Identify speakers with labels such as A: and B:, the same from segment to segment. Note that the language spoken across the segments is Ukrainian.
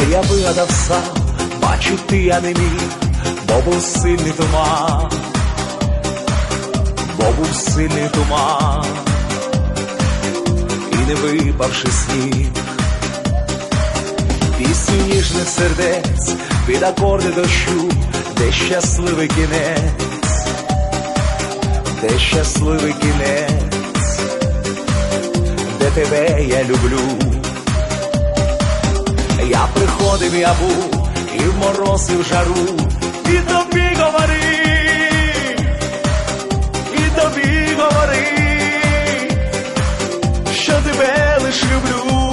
A: Це я вигадав сам, бачити я не міг, бо був сильний туман, бо був сильний туман, і не випавши сніг. Пісню ніжних сердець під акорди дощу, де щасливий кінець, де щасливий кінець, де тебе я люблю. Приходив, я був і в мороз, і в жару, і тобі говорив, і тобі говорив, що тебе лиш люблю,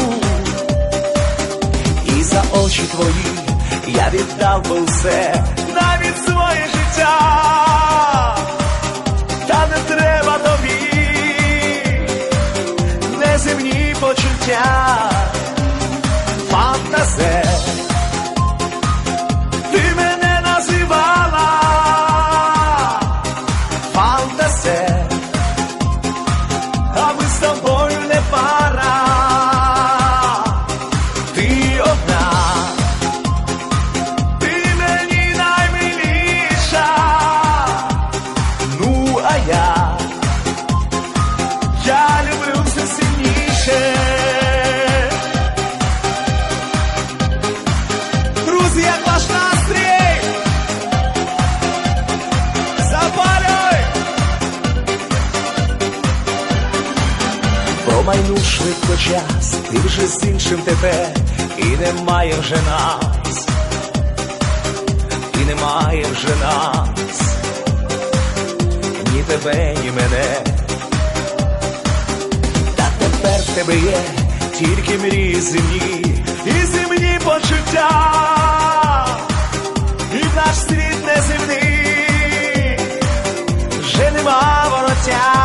A: і за очі твої я віддав би все, навіть своє життя, та не треба тобі, неземні почуття фантазе. Ти Як ваш настрій? Запалюй! Промайнув швидко час, ти вже з іншим тепер, і немає вже нас, і немає вже нас, ні тебе, ні мене. Та тепер в тебе є тільки мрії земні і земні почуття, наш світ неземний вже нема вороття.